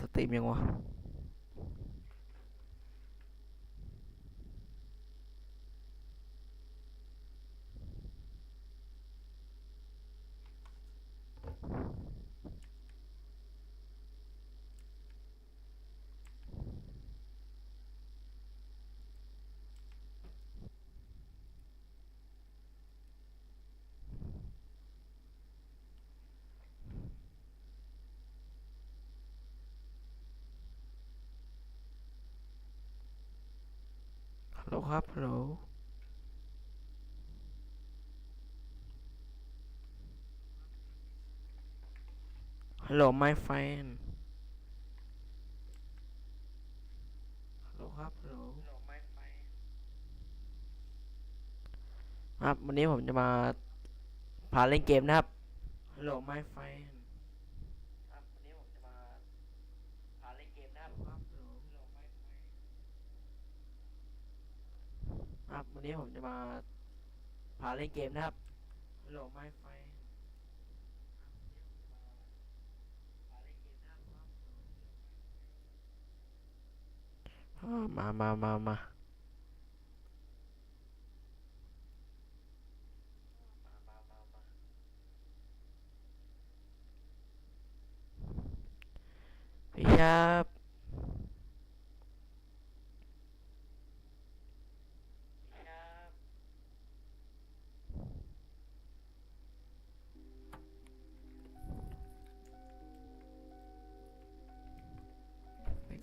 สตรีมยังวะ ฮัลโหลครับฮัลโหลฮัลโหล my friend ฮัลโหลครับฮัลโหลครับ วันนี้ผมจะมาพาเล่นเกมนะครับฮัลโหล my friend วันนี้ผมจะมาพาเล่นเกมนะครับครับฮัลโหล ครับวันนี้ผมจะมาพาเล่นเกมนะครับฮัลโหลไม้ไฟมามามามา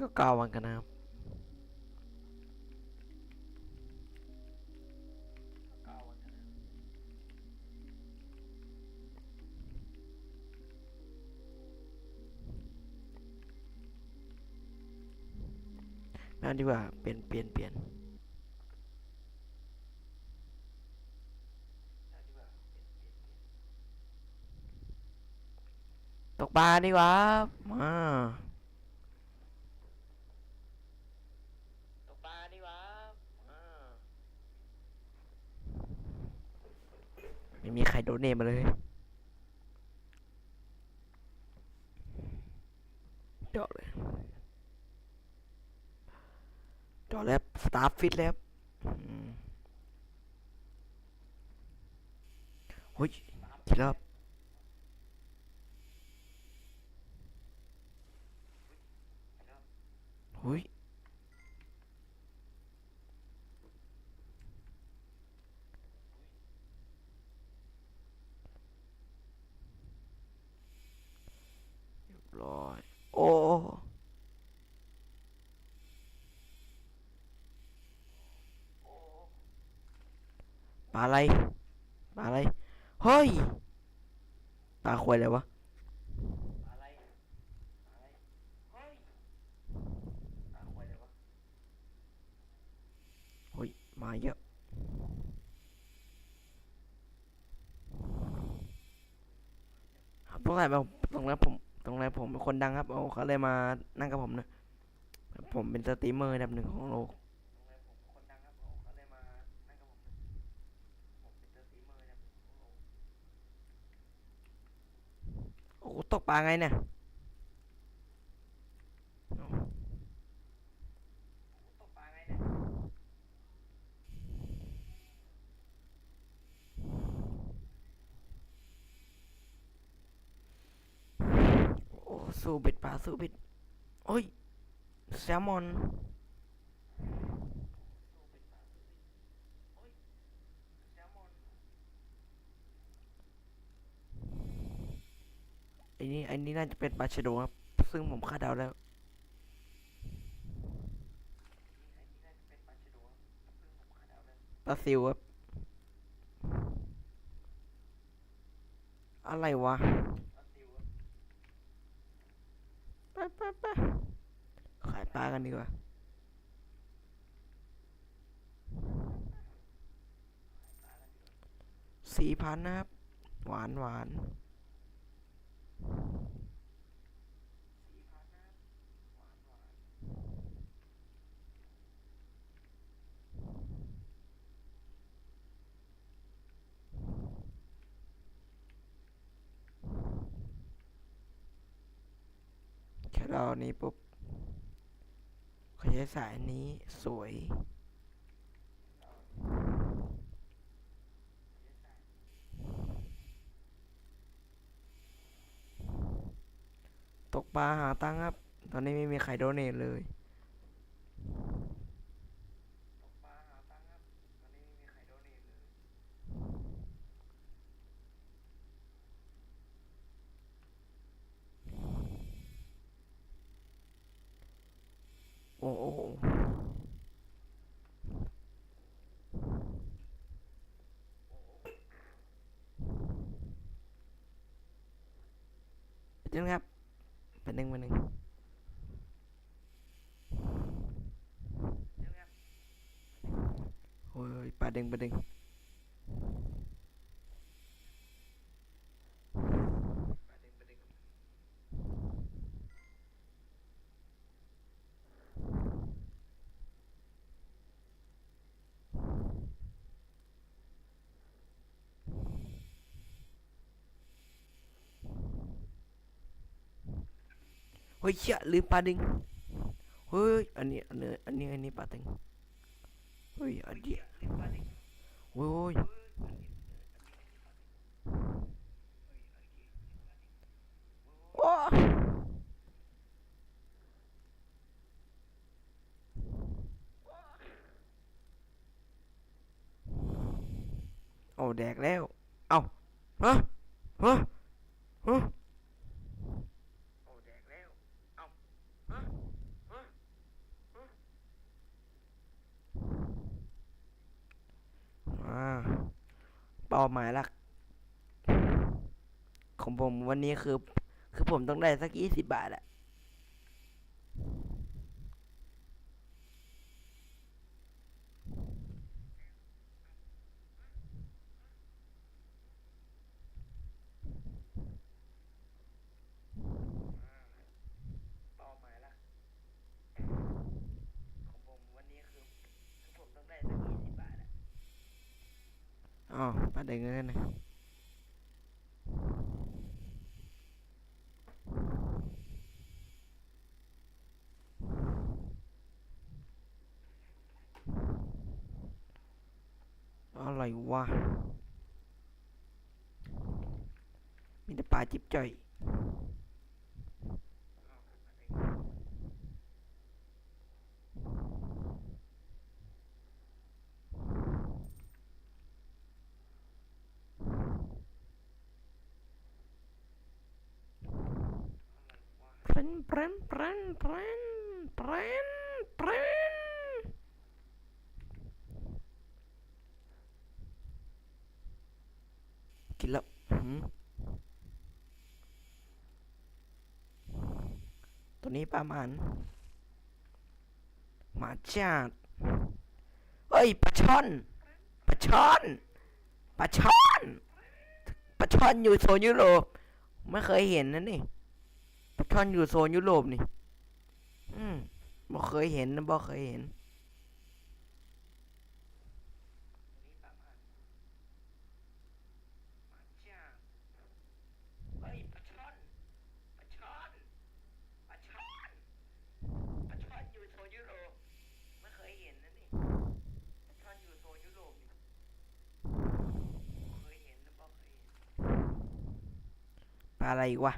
ก็เก้าวันกันนะครับไม่เอาดีกว่า เปลี่ยนเปลี่ยนเปลี่ยนตกปลาดีกว่ามาตกปลาดีกว่าครับมา ไม่มีใครโดนเนทมาเลยจาะเลยจาะแล้วสตาร์ฟิตแล้วเฮ้ยทีแล้วเฮ้ย ร้อย โอ้ปลาอะไรปลาอะไร เฮ้ยปลาควายปลาควยอะไรวะเฮ้ย มาเยอะครับตรงไหนผมตรงนั้นผม ตรงไหนผมเป็นคนดังครับเอาเขาเลยมานั่งกับผมนะผมเป็นสตรีมเมอร์อันดับหนึ่งของโลกโอ้ตกปลาไงเนี่ยโอ้ สู้เบ็ดเบ็ดโอ้ย แซลมอนไอ้นี่ไอ้นี่น่าจะเป็นปลาชะโดครับ ซึ่งผมคาดเดาแล้วปลาซิวครับ อะไรวะ ไปไปไปขายปลากันดีกว่า สี่พันนะครับ หวานหวาน เรานี้ปุ๊บขยายสายนี้สวย ตกปลาหาตังค์ครับ ตอนนี้ไม่มีใครโดเนทเลย โอ้โอ้โอ้เดี๋ยวนะครับ เป็นหนึ่งเป็นหนึ่งโอ้ยปลาดึงปลาดึง ฮ้ยเชี่ยลืมปลาดึงเฮ้ยอันนี้อันนี้อันนี้อันนี้ปลาดึงเฮ้ยอันนี้โอ้ยโอ้ยโอ้แดกแล้ว เอ้าฮะฮะฮะ โอ้แดกแล้ว เอ้าฮะฮะฮะอ่า เป้าหมายหลัก ของผมวันนี้คือ คือผมต้องได้สักยี่สิบบาทอะเป้าหมายหลัก ของผมวันนี้คือ คือผมต้องได้สักยี่สิบบาทอะ อ๋อประเด็นเงินนะอะไรวะ มีแต่ ปลาจิ๊บจ่อยปรันปรันปรันปรันปรนกินแล้วตัวนี้ปลามันหมาจาดเฮ้ยปลาช่อนปลาช่อนปลาช่อนปลาช่อนอยู่โซนยุโรปไม่เคยเห็นนะนี่ ปลาช่อนอยู่โซนยุโรปนี่ อืมบอนปลอยู่โซนยุโรปไม่เคยเห็นนะนี่ปลาช่อนอยู่โซนยุโรปนี่บ่เคยเห็นนะบ่เคยเห็นปลาอะไรวะ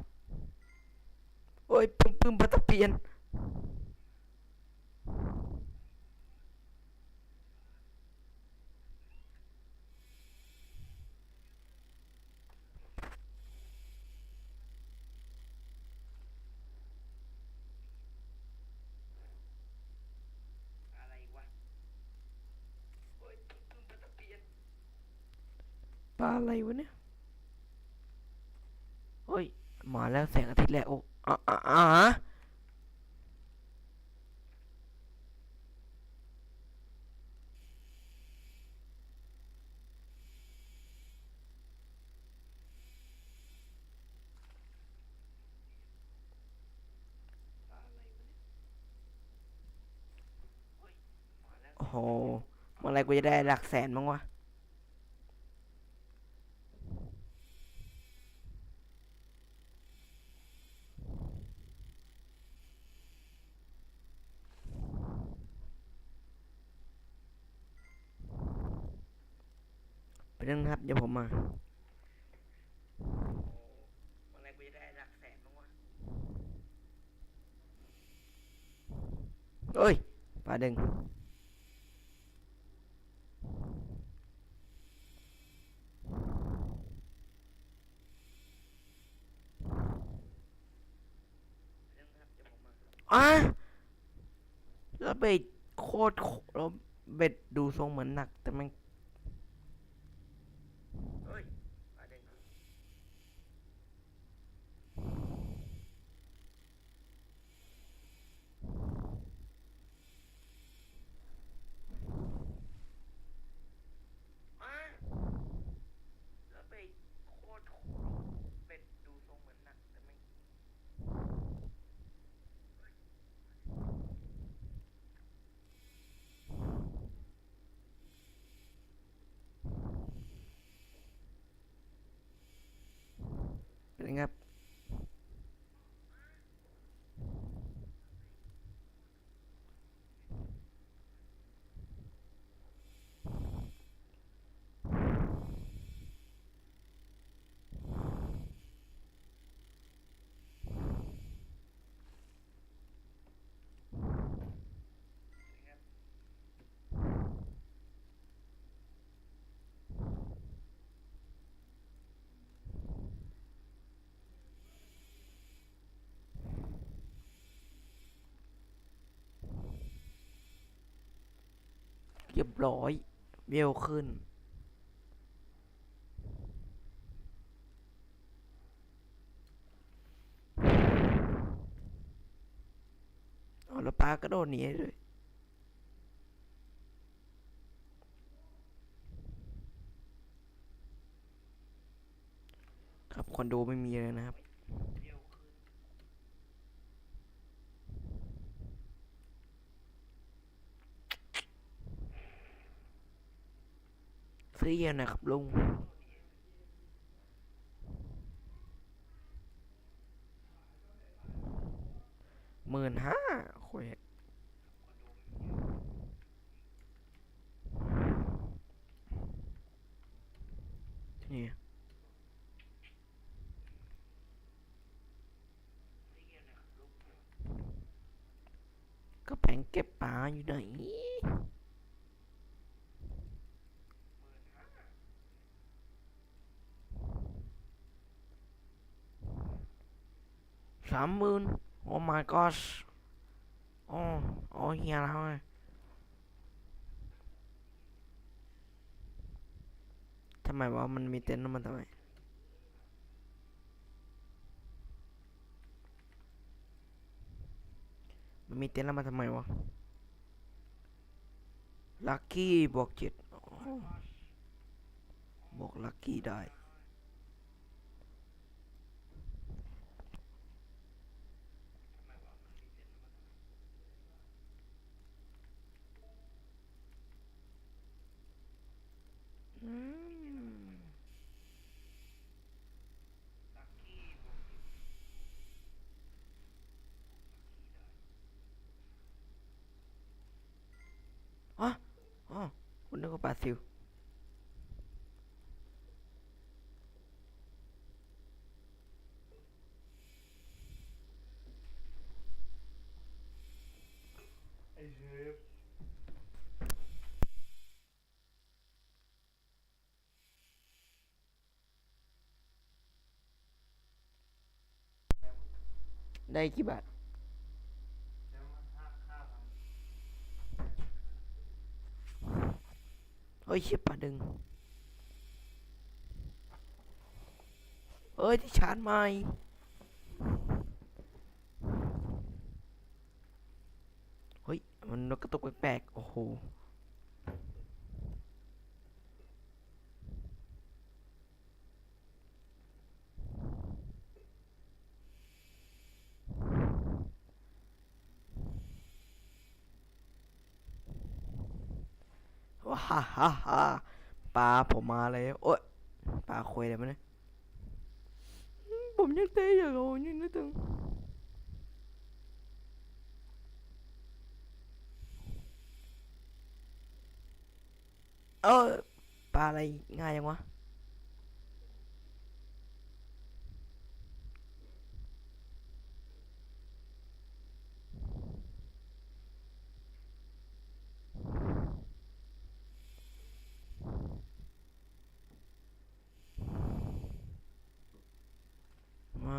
อ้ยปึ้มปึ้มปลาตะเพียนอะไรวะโอ้ยปึ้มปึ้มปลาตะเพียนปลาอะไรวะเนี่ยเฮ้ย มาแล้วแสงอาทิตย์แล้วโอ้ อ่าอ่าโอ้โหเมื่อไรกูจะได้หลักแสนบ้งวะ เป็นเรื่องครับ เดี๋ยวผมมาวันไหนกูจะได้หลักแสนบ้างวะเอ้ยปลาดึงอะแล้วเบ็ดโคตรโคแล้วเบ็ดดูทรงเหมือนหนัก แต่มันเฮ้ยมาเด้งอะแล้วเบ็ดโคตรโคเบ็ดดูทรงเหมือนหนัก แต่มัน เป็นไงครับ เรียบร้อยเวลขึ้นอแล้วปลากระโดดหนีด้วยครับคอนโดไม่มีเลยนะครับ ซื้อเย็นนะครับลุงหมื่นห้าโคตรนี่ก็แผงเก็บปลาอยู่ไหน สามหมื่นโอ้ my gosh โอ้โอ้เฮียแล้วไงทำไมวะมันมีเต็นท์แล้วมันทำไมมันมีเต็นท์แล้วมันทำไมวะลัคกี้บวกเจ็ดบวกลัคกี้ได้ อืมอ๋ออ๋อคุณนึกว่าปลาซิว ไอ้เชฟ ได้กี่บาทแล้วมันห้าห้าพันเฮ้ยชิบปลาดึงเอ้ยที่ชาร์จใหม่เฮ้ย มันนกกระตุกแปลกๆโอ้โห ฮ่าฮ่าฮ่าปลาผมมาแล้วโอ๊ยปลาคุยอะไรมาเนี่ยผมยังเตะอยู่เอานี่นะตึงเออปลาอะไรง่ายยังวะ มา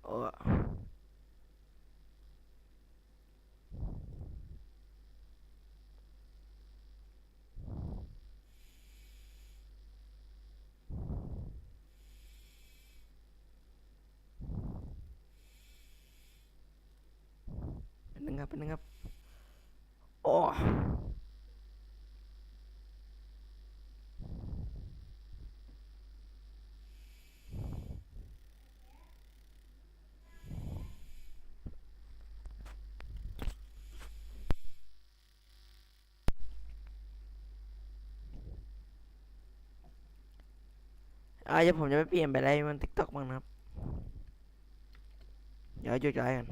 เพนเงาะเพนหนึ่งครับเป็นหนึ่งครับโอ้ อ่าเดี๋ยวผมจะไปเปลี่ยนไปอะไรมันติ๊กต็อกบ้างนะครับ เดี๋ยวหยุดไลฟ์กัน